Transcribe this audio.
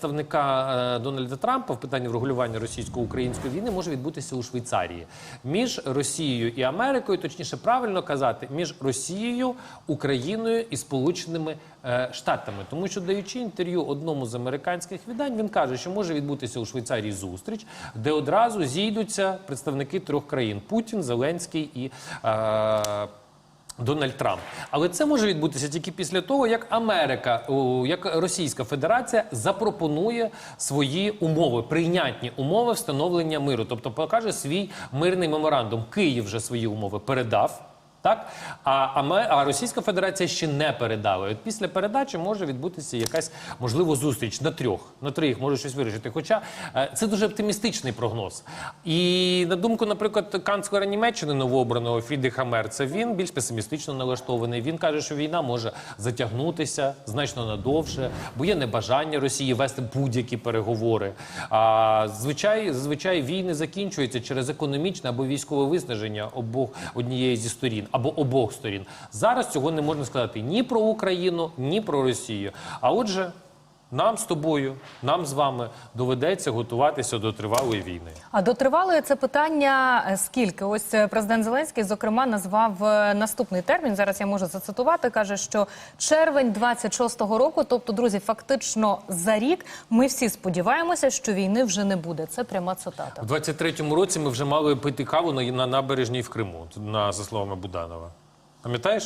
представника е, Дональда Трампа в питанні врегулювання російсько-української війни може відбутися у Швейцарії між Росією і Америкою, точніше правильно казати, між Росією, Україною і Сполученими е, Штатами. Тому що даючи інтерв'ю одному з американських видань, він каже, що може відбутися у Швейцарії зустріч, де одразу зійдуться представники трьох країн: Путін, Зеленський і. Е, Дональд Трамп. Але це може відбутися тільки після того, як Америка, як Російська Федерація запропонує свої умови, прийнятні умови встановлення миру, тобто покаже свій мирний меморандум. Київ вже свої умови передав. Так, а, а, Російська Федерація ще не передала. І От після передачі може відбутися якась можливо зустріч на трьох, на трьох може щось вирішити. Хоча е, це дуже оптимістичний прогноз. І на думку, наприклад, канцлера Німеччини новообраного Фрідриха Мерца, він більш песимістично налаштований. Він каже, що війна може затягнутися значно надовше, бо є небажання Росії вести будь-які переговори. А звичай, зазвичай війни закінчуються через економічне або військове виснаження обох однієї зі сторін або обох сторін. Зараз цього не можна сказати ні про Україну, ні про Росію. А отже. Нам з тобою, нам з вами доведеться готуватися до тривалої війни. А до тривалої це питання е, скільки? Ось е, президент Зеленський, зокрема, назвав е, наступний термін. Зараз я можу зацитувати. каже, що червень 26-го року, тобто, друзі, фактично за рік, ми всі сподіваємося, що війни вже не буде. Це пряма цитата. У 23-му році ми вже мали пити каву на, на набережній в Криму, на, за словами Буданова. Пам'ятаєш?